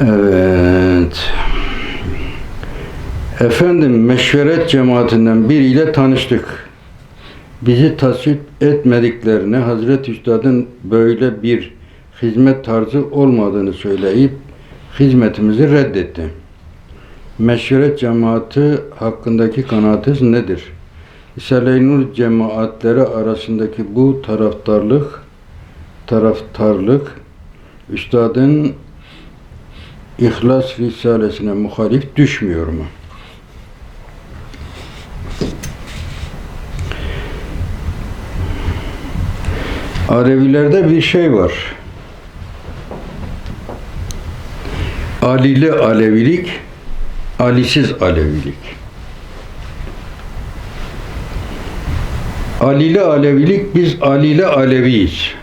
Evet. Efendim meşveret cemaatinden biriyle tanıştık. Bizi tasvip etmediklerini Hazreti Üstad'ın böyle bir hizmet tarzı olmadığını söyleyip hizmetimizi reddetti. Meşveret cemaati hakkındaki kanaatiniz nedir? Risale-i cemaatleri arasındaki bu taraftarlık taraftarlık Üstadın İhlas Risalesine muhalif düşmüyor mu? Alevilerde bir şey var. Alili Alevilik, Alisiz Alevilik. Alili Alevilik, biz Alili Aleviyiz.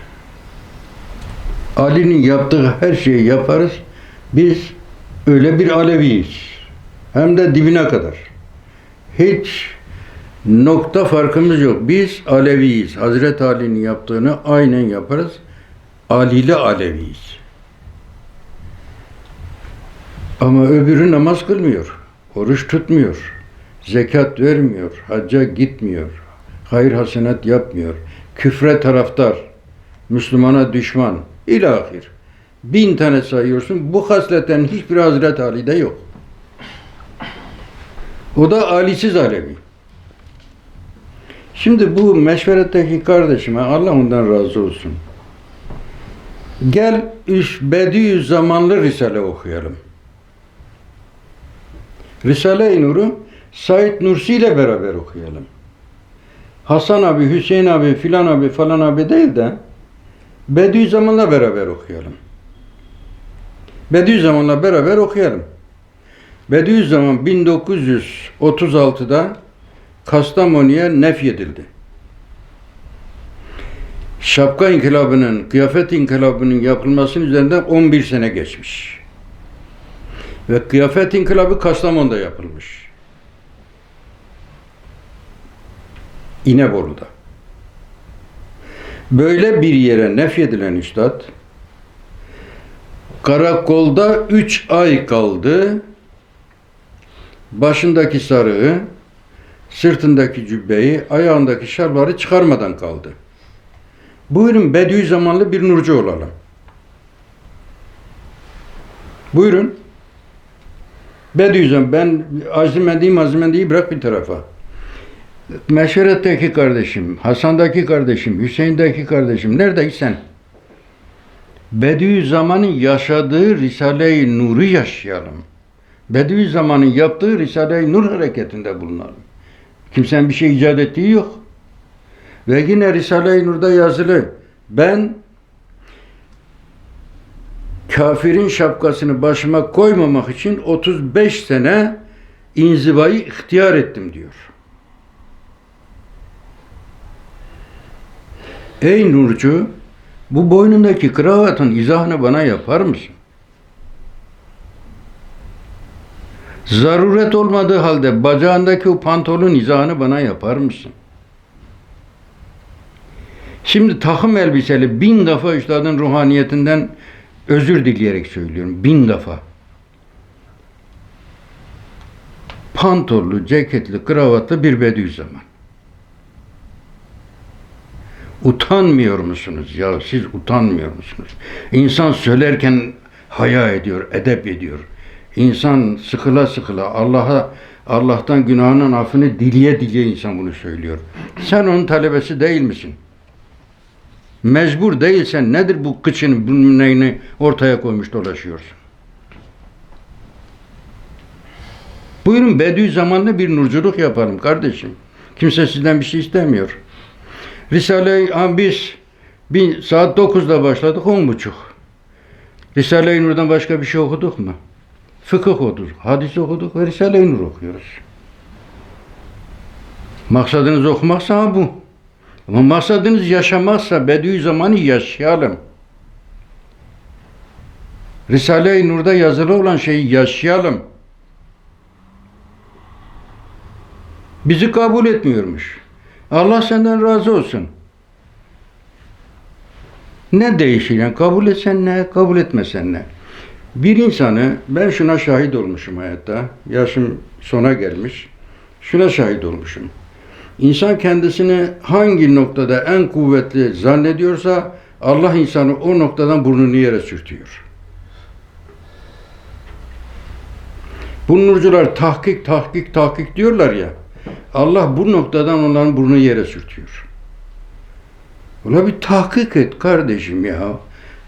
Ali'nin yaptığı her şeyi yaparız. Biz öyle bir Aleviyiz. Hem de dibine kadar. Hiç nokta farkımız yok. Biz Aleviyiz. Hazreti Ali'nin yaptığını aynen yaparız. Alili Aleviyiz. Ama öbürü namaz kılmıyor. Oruç tutmuyor. Zekat vermiyor. Hacca gitmiyor. Hayır hasenat yapmıyor. Küfre taraftar. Müslümana düşman. İlahir. Bin tane sayıyorsun. Bu hasletten hiçbir Hazreti Ali'de yok. O da alisiz Alevi. Şimdi bu meşveretteki kardeşime Allah ondan razı olsun. Gel üç Bediüzzamanlı Risale okuyalım. Risale-i Nur'u Said Nursi ile beraber okuyalım. Hasan abi, Hüseyin abi, filan abi, falan abi değil de Bediüzzaman'la beraber okuyalım. Bediüzzaman'la beraber okuyalım. Bediüzzaman 1936'da Kastamonu'ya nefyedildi. Şapka inkılabının, kıyafet inkılabının yapılmasının üzerinden 11 sene geçmiş. Ve kıyafet inkılabı Kastamonu'da yapılmış. İnebolu'da. Böyle bir yere nefyedilen üstad, karakolda üç ay kaldı, başındaki sarığı, sırtındaki cübbeyi, ayağındaki şalvarı çıkarmadan kaldı. Buyurun Bediüzzamanlı bir nurcu olalım. Buyurun. Bediüzzaman ben azimendiğim azimendiği bırak bir tarafa. Meşveretteki kardeşim, Hasan'daki kardeşim, Hüseyin'deki kardeşim, neredeysen Bediüzzaman'ın yaşadığı Risale-i Nur'u yaşayalım. Bediüzzaman'ın yaptığı Risale-i Nur hareketinde bulunalım. Kimsenin bir şey icat ettiği yok. Ve yine Risale-i Nur'da yazılı. Ben kafirin şapkasını başıma koymamak için 35 sene inzivayı ihtiyar ettim diyor. Ey Nurcu, bu boynundaki kravatın izahını bana yapar mısın? Zaruret olmadığı halde bacağındaki o pantolon izahını bana yapar mısın? Şimdi takım elbiseli bin defa üstadın ruhaniyetinden özür dileyerek söylüyorum. Bin defa. Pantollu, ceketli, kravatlı bir Bediüzzaman. Utanmıyor musunuz ya? Siz utanmıyor musunuz? İnsan söylerken haya ediyor, edep ediyor. İnsan sıkıla sıkıla Allah'a Allah'tan günahının affını dileye dileye insan bunu söylüyor. Sen onun talebesi değil misin? Mecbur değilsen nedir bu kıçını, bunun neyini ortaya koymuş dolaşıyorsun? Buyurun Bediüzzaman'da bir nurculuk yapalım kardeşim. Kimse sizden bir şey istemiyor. Risale-i ha, biz bir saat 9'da başladık, on buçuk. Risale-i Nur'dan başka bir şey okuduk mu? Fıkıh okuduk, hadis okuduk ve Risale-i Nur okuyoruz. Maksadınız okumaksa bu. Ama maksadınız yaşamazsa Bediüzzaman'ı yaşayalım. Risale-i Nur'da yazılı olan şeyi yaşayalım. Bizi kabul etmiyormuş. Allah senden razı olsun. Ne değişir yani kabul etsen ne, kabul etmesen ne? Bir insanı, ben şuna şahit olmuşum hayatta, yaşım sona gelmiş, şuna şahit olmuşum. İnsan kendisini hangi noktada en kuvvetli zannediyorsa, Allah insanı o noktadan burnunu yere sürtüyor. Bu nurcular tahkik, tahkik, tahkik diyorlar ya, Allah bu noktadan onların burnunu yere sürtüyor. Ula bir tahkik et kardeşim ya.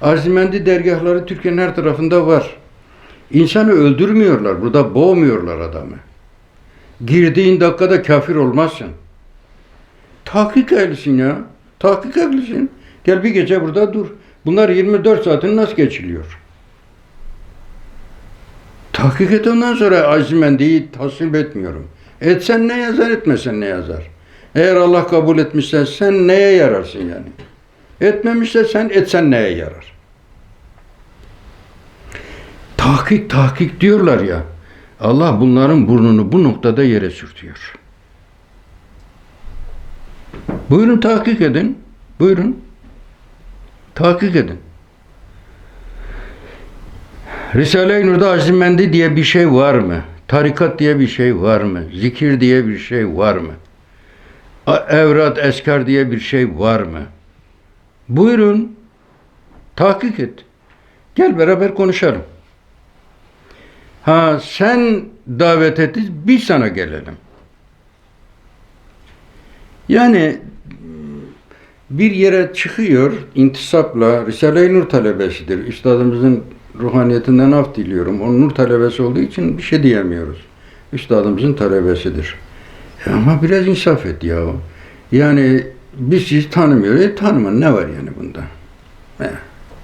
Azimendi dergahları Türkiye'nin her tarafında var. İnsanı öldürmüyorlar. Burada boğmuyorlar adamı. Girdiğin dakikada kafir olmazsın. Tahkik ehlisin ya. Tahkik ehlisin. Gel bir gece burada dur. Bunlar 24 saatin nasıl geçiliyor? Tahkik et ondan sonra azimendiyi tasvip etmiyorum. Etsen ne yazar, etmesen ne yazar. Eğer Allah kabul etmişse sen neye yararsın yani? Etmemişse sen etsen neye yarar? Tahkik tahkik diyorlar ya. Allah bunların burnunu bu noktada yere sürtüyor. Buyurun tahkik edin. Buyurun. Tahkik edin. Risale-i Nur'da azimendi diye bir şey var mı? Tarikat diye bir şey var mı? Zikir diye bir şey var mı? Evrat, eskar diye bir şey var mı? Buyurun. Tahkik et. Gel beraber konuşalım. Ha sen davet et, biz sana gelelim. Yani bir yere çıkıyor intisapla Risale-i Nur talebesidir. Üstadımızın ruhaniyetinden af diliyorum. O nur talebesi olduğu için bir şey diyemiyoruz. Üstadımızın talebesidir. E ama biraz insaf et ya. Yani biz sizi tanımıyoruz. E tanıma ne var yani bunda? He,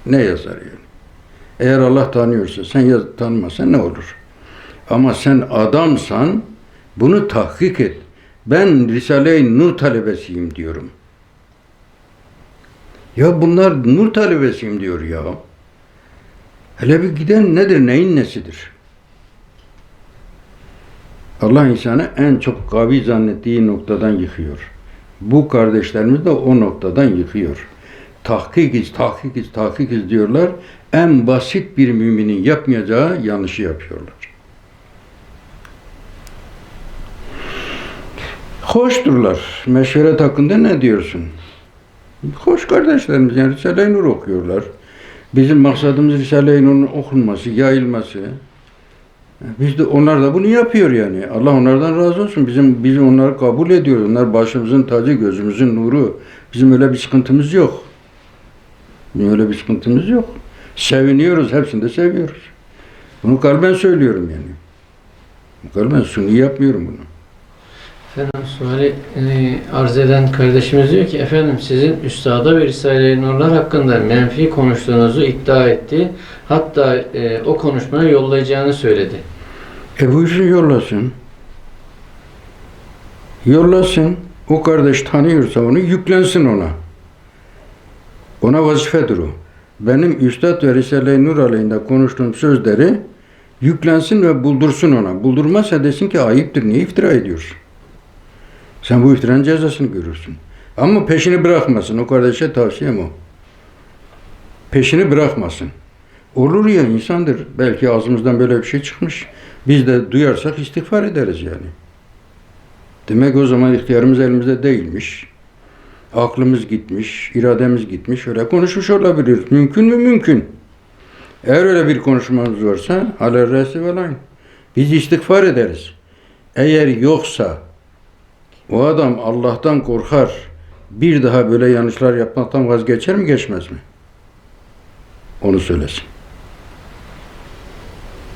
ne yazar yani? Eğer Allah tanıyorsa sen yaz, tanımasan ne olur? Ama sen adamsan bunu tahkik et. Ben Risale-i Nur talebesiyim diyorum. Ya bunlar nur talebesiyim diyor ya. Hele bir giden nedir, neyin nesidir? Allah insanı en çok kavi zannettiği noktadan yıkıyor. Bu kardeşlerimiz de o noktadan yıkıyor. Tahkikiz, tahkikiz, tahkikiz diyorlar. En basit bir müminin yapmayacağı yanlışı yapıyorlar. Hoşturlar. Meşveret hakkında ne diyorsun? Hoş kardeşlerimiz yani Risale-i Nur okuyorlar. Bizim maksadımız Risale-i Nur'un okunması, yayılması. Biz de onlar da bunu yapıyor yani. Allah onlardan razı olsun. Bizim biz onları kabul ediyoruz. Onlar başımızın tacı, gözümüzün nuru. Bizim öyle bir sıkıntımız yok. Bizim öyle bir sıkıntımız yok. Seviniyoruz, hepsini de seviyoruz. Bunu kalben söylüyorum yani. Kalben suni yapmıyorum bunu. Efendim suali e, arz eden kardeşimiz diyor ki efendim sizin üstada ve Risale-i Nurlar hakkında menfi konuştuğunuzu iddia etti. Hatta e, o konuşmaya yollayacağını söyledi. E buyursun yollasın. Yollasın. O kardeş tanıyorsa onu yüklensin ona. Ona vazifedir o. Benim Üstad ve Risale-i Nur aleyhinde konuştuğum sözleri yüklensin ve buldursun ona. Buldurmazsa desin ki ayıptır. Niye iftira ediyorsun? Sen bu iftiranın cezasını görürsün. Ama peşini bırakmasın. O kardeşe tavsiyem o. Peşini bırakmasın. Olur ya insandır. Belki ağzımızdan böyle bir şey çıkmış. Biz de duyarsak istiğfar ederiz yani. Demek o zaman ihtiyarımız elimizde değilmiş. Aklımız gitmiş, irademiz gitmiş. Öyle konuşmuş olabiliriz. Mümkün mü? Mümkün. Eğer öyle bir konuşmamız varsa haler resi velayın. Biz istiğfar ederiz. Eğer yoksa o adam Allah'tan korkar. Bir daha böyle yanlışlar yapmaktan vazgeçer mi geçmez mi? Onu söylesin.